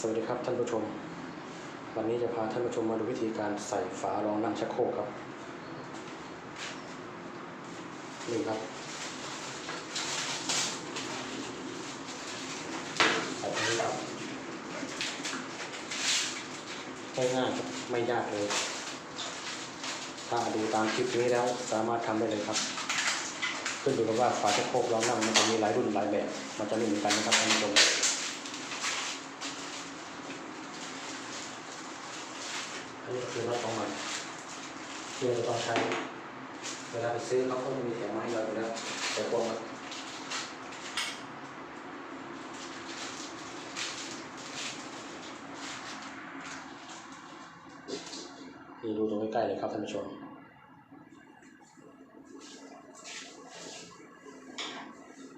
สวัสดีครับท่านผู้ชม วันนี้จะพาท่านผู้ชมมาดูวิธีการใส่ฝารองน้ำชักโครกครับนี่ครับใส่นี้ครับง่ายๆครับไม่ยากเลย ถ้าดูตามคลิปนี้แล้วสามารถทำได้เลยครับขึ้นอยู่กับว่าฝาชักโครกรองน้ำมันจะมีหลายรุ่นหลายแบบ มันจะไม่เหมือนกันนะครับท่านผู้ชม อันนี้ก็คือรถของมันที่เราต้องใช้ เวลาไปซื้อเขาก็จะมีแถมมาให้เราอยู่แล้วแต่พวกมันนี่ดูตรงใกล้ๆเลยครับท่านผู้ชม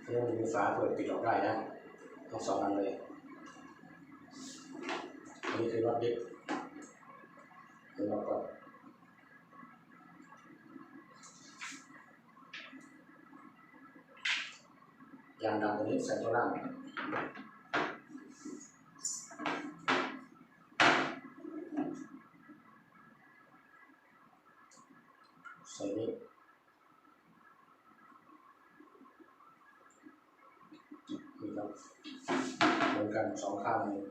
เนี่มันมีฝาเปิดปิดออกได้นะทั้งสองอันเลยอันนี้คือรถดิฟ แล้วก็ยางดำตัวนี้ใส่ตัวล่างใส่นี่นี่ครับเหมือนกันสองข้างเลย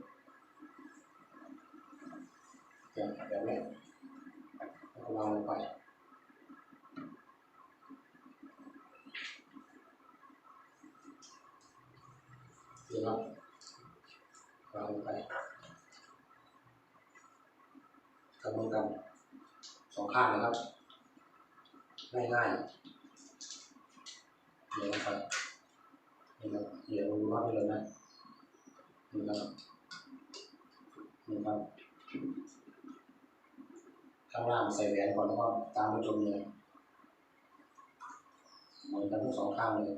อย่างแบบนี้แล้วก็วางลงไปนี่ครับวาไปกำลังกันสองข้างนะครับ ง่ายๆเดี๋ยวนะครับนี่ครับเดี๋ยวดูรอบนี้เลยนะนี่ครับนี่ครับ ข้างล่างใส่แหวนก่อนแล้วก็ตามด้วยจมเลยเหมือนกันทั้งสองข้างเลย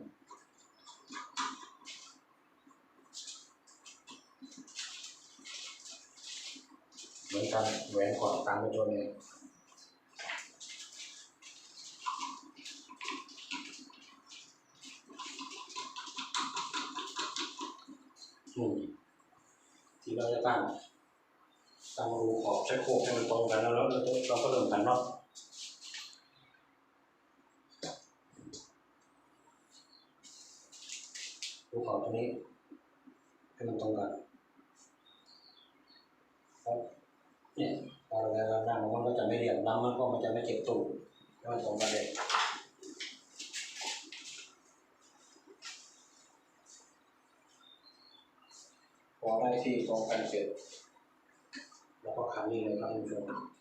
เหมือนกันแหวนก่อนตามด้วยจมเลยที่เราจะตั้ง ตั้งรูขอบใช้โคกให้มันตรงกันแล้วแล้วเราก็เราก็เริ่มกันเนาะรูขอบตรงนี้ให้มันตรงกันครับเนี่ยพอเวลาเรานั่งมันก็จะไม่เหลี่ยมน้ำมันก็มันจะไม่เจ็บตูดให้มันตรงกันเลยพอได้ที่ตรงกันเสร็จ แล้วก็คันนี้เลยครับท่านผู้ชม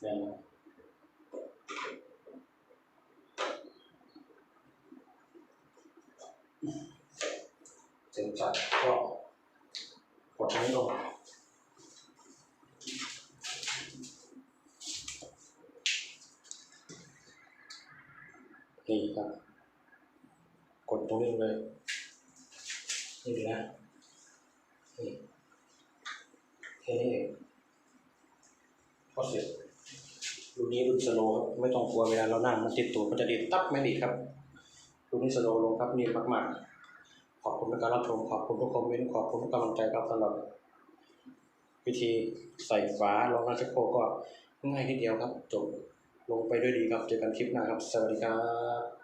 เนี่ยนะเสร็ จัดก็กดตรงนี้ลงนี่ครับ กดตรงนี้เลย นี่ดูนะนี่แค่นี้เองพอเสร็จรุ่นนี้รุ่นสโลว์ครับไม่ต้องกลัวเวลาเรานั่งมันติดตัวมันจะดีดตับไม่ดีครับรุ่นนี้สโลว์ลงครับเนียนมากๆ อบคุณในการรับชมขอบคุณทุกคอมเมนต์ขอบคุณทุกกำลังใจครับสำหรับ วิธีใส่ฝารองราชโครกก็ง่ายนิดเดียวครับ จบลงไปด้วยดีครับ เจอกันคลิปหน้าครับ สวัสดีครับ